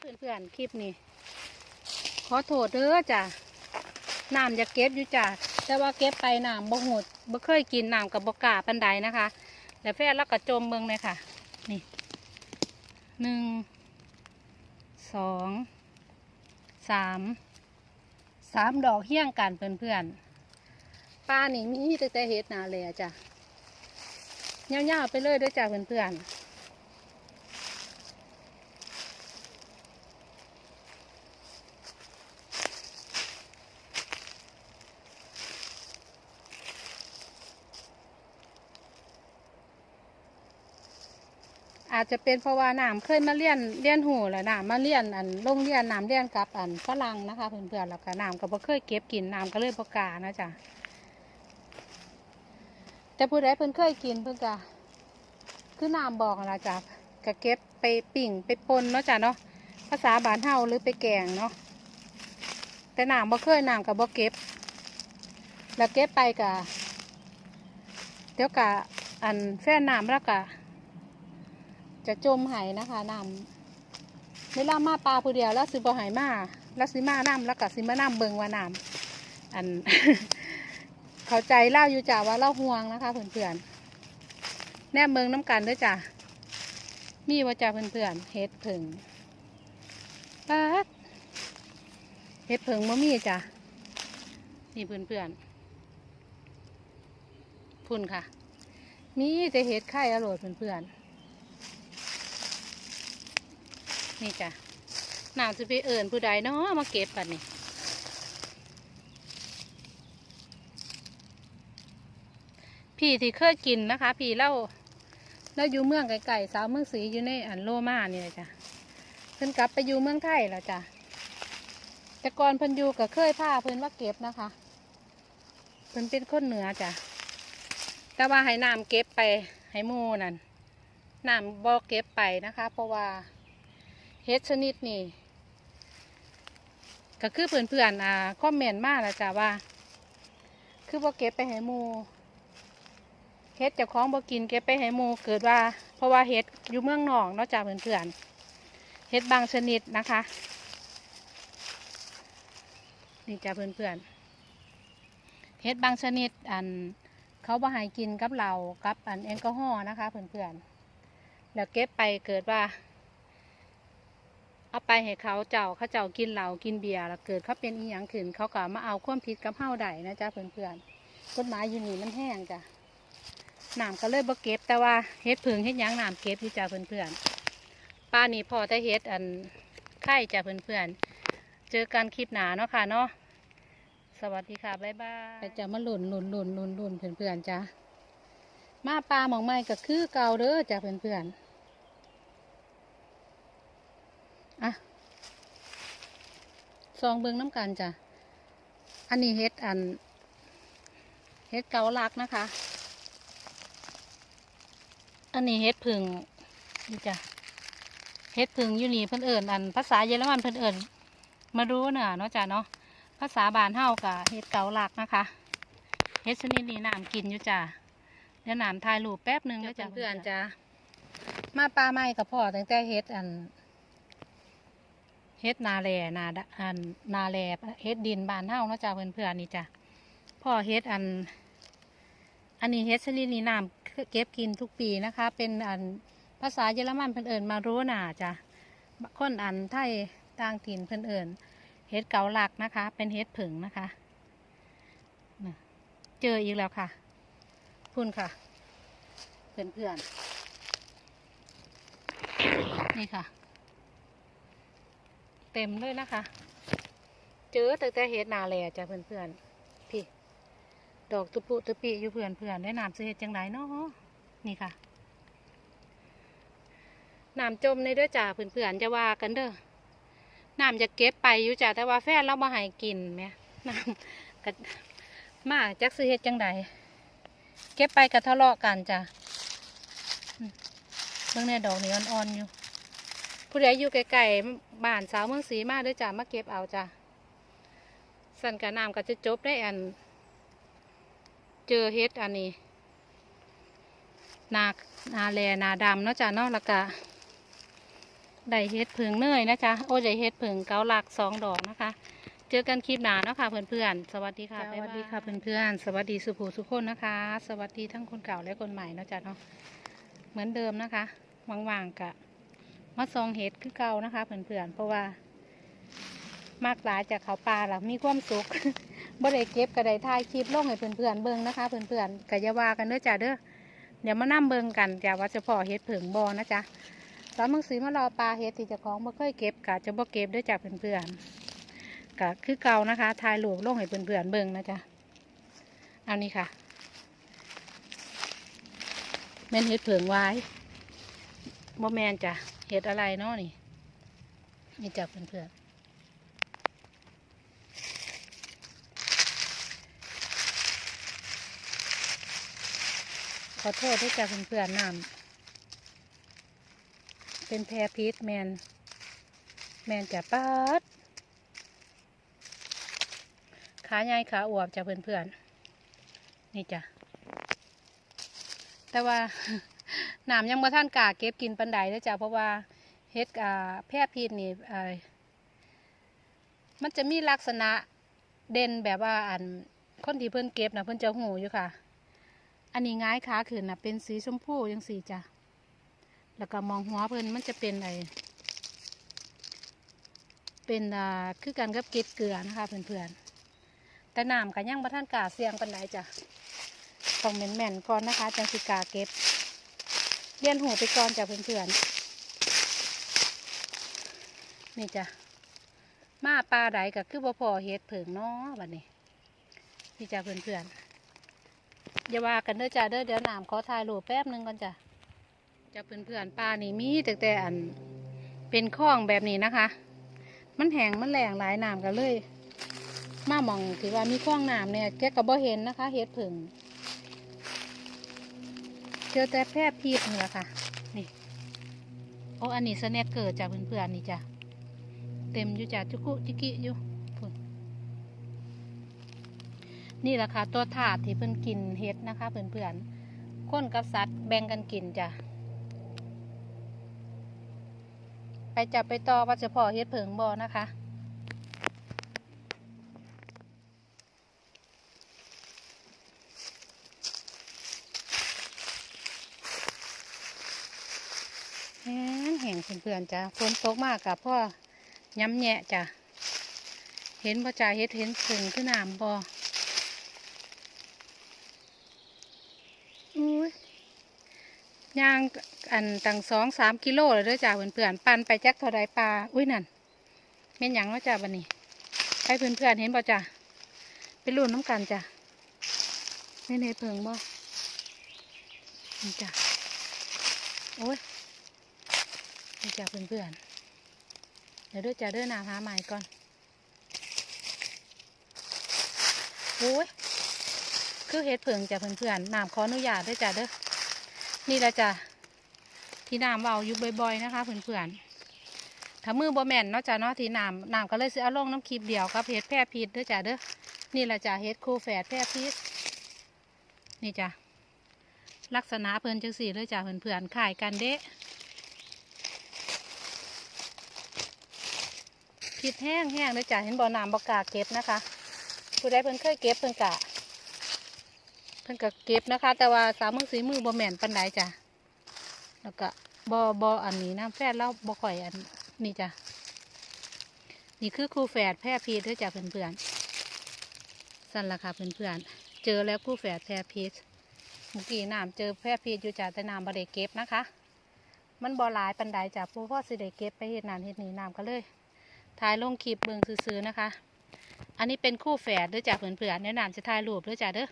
เพื่อนๆคลิปนี้ ขอโทษเด้อจ้ะน้ำจะเก็บอยู่จ้ะแต่ว่าเก็บไปน้ำบ่หดบ่เคยกินน้ำกับบกล้าปันใดนะคะแล้วแฟนแล้วก็จมเบิ่งเลยค่ะ นี่หนึ่งสองสามสามดอกเฮี้ยงกันเพื่อนๆป้านี่มีแต่แต่เฮ็ดนาเลยจ้ะยาวๆไปเลยด้วยจ้ะเพื่อนๆ อาจจะเป็นเพราะว่าน้ำเคยมาเรียนเรียนหูแหละน้ำมาเรียนอันโรงเรียนน้ำเรียนกับอันฝรั่งนะคะเพื่อนๆแล้วก็น้ำก็บ่เคยเก็บกินน้ำก็เลยประกล้านะจ๊ะแต่ผู้ใดเพิ่นเคยกินเพิ่นก็คือน้ำบอกนะจ๊ะก็เก็บไปปิ่งไปปนเนาะจ้ะเนาะภาษาบ้านเฮาหรือไปแกงเนาะแต่น้ำบ่เคยน้ำก็บ่เก็บ แล้วเก็บไปก็เดี๋ยวก็อันแฟนน้ำแล้วก็ จะจมหายนะคะนำเวลามาปลาผู้เดียวแล้วซื้อบอหายมาแล้วซื้อมาน้ำแล้วก็ซื้อมาน้ำเบิงว่าน้ำอัน เข้าใจเล่าอยู่จ้ะว่าเล่าห่วงนะคะเพื่อนๆแนบเบิงน้ำกันด้วยจ้ะมีว่าจ้ะเพื่อนๆเฮ็ดผึ่งปัดเฮ็ดผึ่งมะมีจ้ะนี่เพื่อนๆพุ่นค่ะ มีแต่เฮ็ดไข่อร่อยเพื่อนๆ นี่จ้ะน่าจะไปเอิญผู้ใดเนาะมาเก็บกันนี่พี่ที่เคยกินนะคะ พี่เล่าเล่าอยู่เมืองไกลๆสาวเมืองศรีอยู่ในอันโลมานี่เลยจ้ะเพิ่นกลับไปอยู่เมืองไทยแล้วจ้ะแต่ก่อนเพิ่นอยู่ก็เคยพาเพิ่นมาเก็บนะคะ เพิ่นเป็นคนเหนือจ้ะแต่ว่าให้น้ำเก็บไปให้มูนั่นน้ำบ่เก็บไปนะคะ เพราะว่า เฮ็ดชนิดนี่ก็คือเพื่อนๆอ่าคอมเมนต์มาแล้วจ้ะว่า คือบ่เก็บไปให้หมูเฮ็ดเจ้าของบ่กินเก็บไปให้หมูเกิดว่า เพราะว่าเฮ็ดอยู่เมืองนอกนาะจ้ะเพื่อนๆเฮ็ดบางชนิดนะคะนี่จ้ะเพื่อนๆเฮ็ดบางชนิดอันเขาบ่ให้กินกับเหล้ากับอันแอลกอฮอล์นะคะเพื่อนๆแล้วเก็บไปเกิดว่า เอาไปให้เขาเจ้าเขาเจ้ากินเหล้ากินเบียร์แล้วเกิดเขาเป็นอีหยังขึ้นเขาก็มาเอาความผิดกับเฮาได้นะจ๊ะเพื่อนๆกฎหมายอยู่นี่มันแห้งจ้ะน้ำก็เลยบ่เก็บแต่ว่าเฮ็ดผึ่งเฮ็ดหยังน้ำเก็บอยู่จ้ะเพื่อนๆป้านี่พอแต่เฮ็ดอันไข่จ้ะเพื่อนๆเจอกันคลิปหนาเนาะค่ะเนาะสวัสดีค่ะบ๊ายบายจะมาหลุนหลุนหลุนหลุนหลุนเพื่อนๆจ้ะมาปลาหมองไม้ก็คือเก่าเด้อจ้ะเพื่อนๆ อะซองเบิงน้ำกันจ้ะ อันนี้เฮ็ดอัน เฮ็ดเกาลักนะคะ อันนี้เฮ็ดผึ่งนี่จ้ะ เฮ็ดผึ่งอยู่นี่เพิ่นเอิญอัน ภาษาเยอรมันเพิ่นเอิญมารู้เน่ะเนาะจ้ะเนาะ ภาษาบานเฮากะเฮ็ดเกาลักนะคะ เฮ็ดชนิดนี้น้ำกินอยู่จ้ะ เดี๋ยวน้ำถ่ายรูปแป๊บหนึงแล้วจ้ะเพื่อนจ้ะ มาปลาไม้กับพ่อตั้งแต่เฮ็ดอัน เฮ็ดนาแลนาดะอันนาแลเฮ็ดดินบานเฮาเนาะจ้าเพื่อนเพื่อนๆนี่จ้ะพ่อเฮ็ดอัน อันนี้เฮ็ดชนิดนี้น้ำเก็บกินทุกปีนะคะ เป็นอันภาษาเยอรมันเพิ่อนเอิญมารู้น่าจ้ะคนอันไทยต่างถิ่นเพิ่อนเอิญเฮ็ดเกาหลักนะคะ เป็นเฮ็ดผึ่งนะคะเจออีกแล้วค่ะพุ่นค่ะ เพื่อนเพื่อนๆนี่ค่ะ เต็มเลยนะคะ เจอแต่แต่เฮ็ดนาแลจ้ะเพื่อนๆพี่ ดอกตุปุตุปิอยู่เพื่อนเพื่อนได้น้ำเฮ็ดจังไรเนาะนี่ค่ะน้ำจมในด้วยจ้าเพื่อนๆจะว่ากันเด้อน้ำจะเก็บไปอยู่จ้าแต่ว่าแฟนเรามาให้กินแหม่น้ำกมาจักสิเฮ็ดจังไดเก็บไปกะทะเลาะกันจ้ะเบิ่งเนี่ยดอกนี่อ่อนๆอยู่ ผู้ใดอยู่ไกลๆบ้านสาวเมืองศรีมาเด้วยจ้ามาเก็บเอาจ้ะสันกะน้ำก็จะจบได้อัน เจอเฮ็ดอันนี้นานาแลนาดำเนาะจ้ะเนาะแล้วก็ได้เฮ็ดผึ่งเนยนะจ๊ะโอ้ได้เฮ็ดผึ่งเกาหลักสองดอกนะคะ เจอกันคลิปหน้าเนาะค่ะเพื่อนๆสวัสดีค่ะสวัสดีค่ะเพื่อนๆสวัสดีสุภูสุขคนนะคะ สวัสดีทั้งคนเก่าและคนใหม่เนาะจ๊ะเนาะเหมือนเดิมนะคะว่างๆกะ มาซองเห็ดคือเก่านะคะเพื่อนๆเพราะว่ามากหลายจากเขาปลาล่ะมีความสุขบ่ได้เก็บก็ไดท้ายคลิปลงให้เพื่อนๆเบิ่งนะคะเพื่อนๆกะยาวากันเด้อจ้ะเด้อเดี๋ยวมานั่งเบิ่งกันจ้ะว่าจะพอเห็ดผึ่งบอนะจ๊ะสามมึงสีมารอปลาเห็ดที่จะของบ่เคยเก็บกะจะบ่เก็บเด้วยจ้ะเพื่อนๆก็คือเก่านะคะถ่ายรูปลงให้เพื่อนๆเบิ่งนะจ๊ะเอานี่ค่ะแม่นเห็ดเผิงไว้บ่แมนจ้ะ ห็ดอะไรเนาะนี่นี่จ้ะเพื่อนๆขอโทษด้วยจ้ะเพื่อนๆน้ำเป็นแพรพิษแมน แมนจ้ะปัดขาใหญ่ขาอวบจ้ะเพื่อนๆนี่จ้ะแต่ว่า น้ำยังบ่ท่านกาเก็บกินปันไดเลยจ้ะเพราะว่าเฮ็ดแพร่พิษนี่มันจะมีลักษณะเด่นแบบว่าอันคนที่เพิ่นเก็บนะเพิ่นจะหูอยู่ค่ะ อันนี้ง่ายขาขึ้นนะเป็นสีชมพูยังสีจ้ะแล้วก็มองหัวเพิ่นมันจะเป็นอะไอเป็นอ่าคือกันกับเกล็ดเกลือนะคะเพื่อนๆแต่น้ำกันยังบ่ท่านกาเสียงปันไดจ้ะต้องแม่นๆก่อนนะคะจังสิกาเก็บ เลียนหูไปก่อนจ้ะเพื่อนๆนี่จ้ะมาปลาใดก็คือบ่พอเฮ็ดเผิงเนาะบัดนี้นี่จ้ะเพื่อนๆอย่าว่ากันเด้อจ้ะเด้อเดี๋ยวน้ำขอถ่ายรูปแป๊บหนึงก่อนจ้ะจ้ะเพื่อนๆปลานี่มีแต่แต่อันเป็นคลองแบบนี้นะคะ มันแห้งมันแหลงหลายน้ำกันเลย มามองที่ว่ามีคลองน้ำเนี่ยแกก็บ่เห็นนะคะเฮ็ดผึ่ง เจอแต่แพร่พีดนี่แหละค่ะ นี่ โอ้อันนี้สแนกเกิดจากเพื่อนๆนี่จ้ะ เต็มอยู่จ้ะจุกุจิกิอยู่พุ่นนี่แหละค่ะ ตัวถาดที่เพิ่อนกินเฮ็ดนะคะเพื่อนๆคนกับสัตว์แบ่งกันกินจ้ะ ไปจับไปต่อว่าจะพอเฮ็ดเผิงบ่นะคะ แห้ งเพื่อนๆจ้ะฝนตกมากกับพ่อย้ำแยะจ้ะเห็นบ่จ่าเฮ็ดเห็นผึ่งขึ้นน้ำบ่อุ้ยย่างอันตั้งสองสามกิโลเลยด้อจ้ะเพื่อนๆปั่นไปแจักเท่าใดปลาอุ้ยนั่นเม่นหยังเนาจ้ะบันนี้ไปเพื่อนๆเห็นบ่จ้ะไปรุ่นน้ำกันจ้ะเม่นเฮ็ดเพิงบ่นี่จ้ะโอ้ย จ้าเพื่อนๆ เดี๋ยวด้วยจ้าเดินนาหาใหม่ก่อน โอ้ย คือเฮ็ดเผิงจ้าเพื่อนๆน้ำขออนุญาตด้วยจ้าเด้อ นี่แหละจ้าที่น้ำเบาอยู่บ่อยๆนะคะเพื่อนๆถ้ามือบ่แม่นเนาะจ้าเนาะที่น้ำน้ำก็เลยซื้ออาลงน้ำคลิปเดียวกับเฮ็ดแพร่พิษด้วยจ้าเด้อ นี่แหละจ้าเฮ็ดคู่แฝดแพร่พิษนี่จ้าลักษณะเพิ่นจังสี่เลยจ้าเพื่อนๆขายกันเด้ ผิดแห้งแห้งเลยจ้ะเห็นบ่อน้ำบ่อกาเก็บนะคะ ผู้ใดเพิ่นเคยเก็บเพิ่นกะเพิ่นกะเก็บนะคะ แต่ว่าสามมือสีมือบ่แม่นปันใดจ้ะแล้วก็บ่บ่อันนี้น้ำแฟดแล้วบ่ข่อยอันนี่จ้ะนี่คือครูแฝดแพร่พีชด้อจ้ะเพื่อนๆสั่นละค่ะเพื่อนๆเจอแล้วครูแฝดแพร่พีชเมื่อกี้น้ำเจอแพร่พีชอยู่จ้ะแต่น้ำบ่ได้เก็บนะคะ มันบ่หลายปันใดจ้ะผู้พ่อสิได้เก็บไปเฮ็ดนั่นเฮ็ดนี่น้ำก็เลย ถ่ายลงคลิปเบืองซื้อๆนะคะ อันนี้เป็นคู่แฝดเด้วยจ้ะเผื่อนๆแนะนำจะถ่ายรูปด้วยจ้ะเด้อ